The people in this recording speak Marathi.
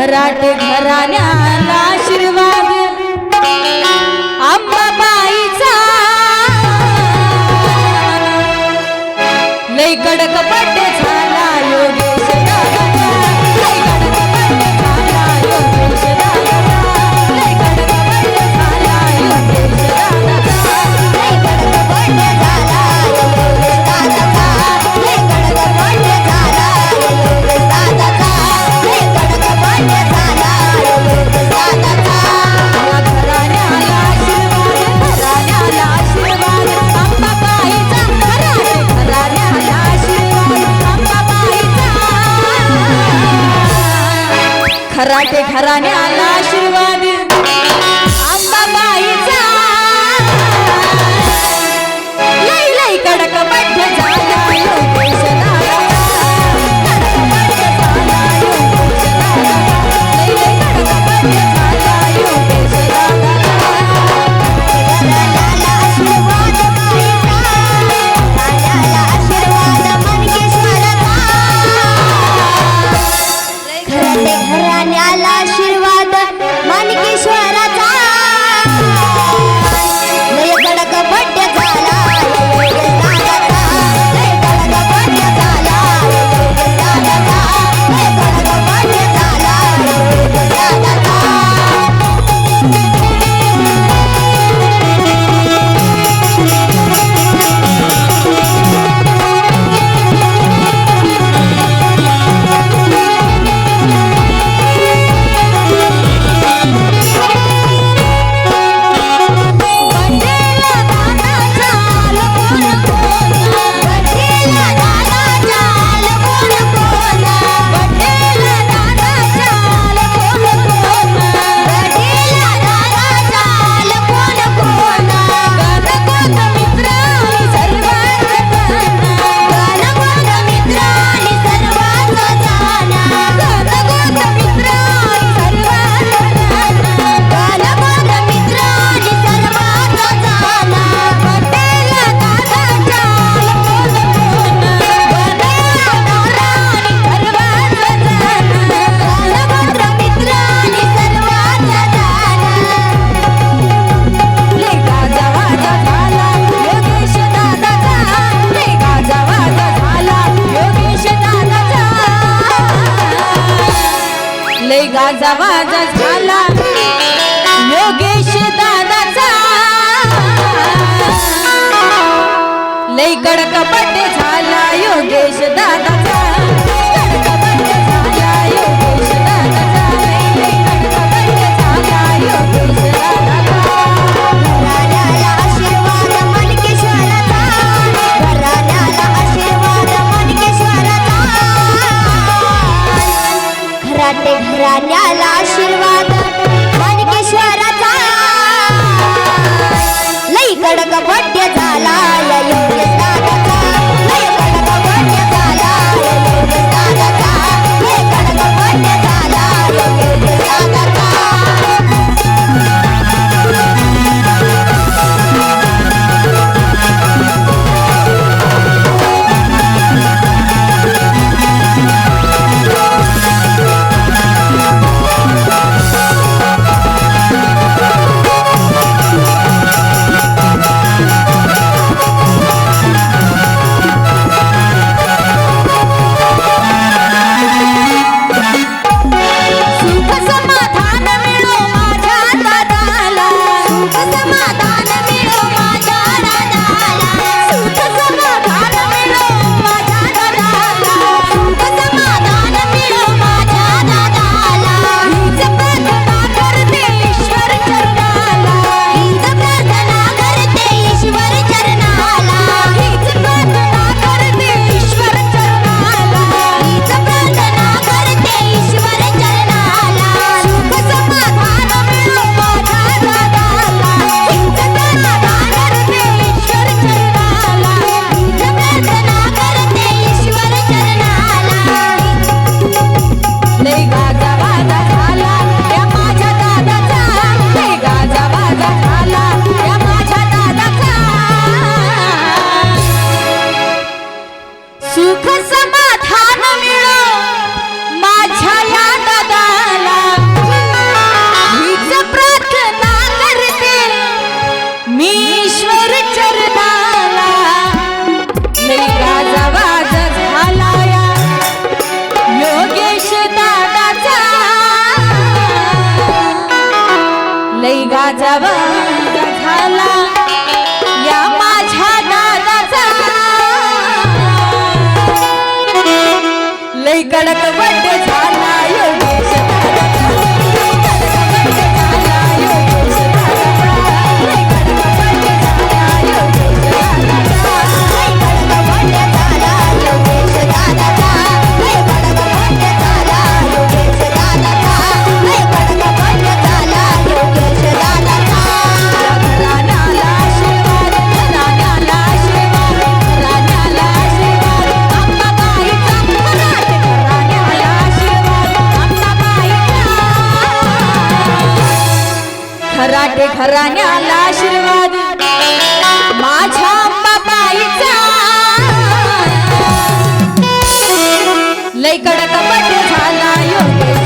मराठे घराण्याला आशीर्वाद. araña. गाजा वाजा झाला. योगेश दादाचा. लई कडकपट झाला योगेश दादाचा. राजा वंदा झाला. या माझ्या दादाचा लय कडक खराटे खराण्याला आशीर्वाद. माझ्या बाबाईचा. लई कडक झाला योग्य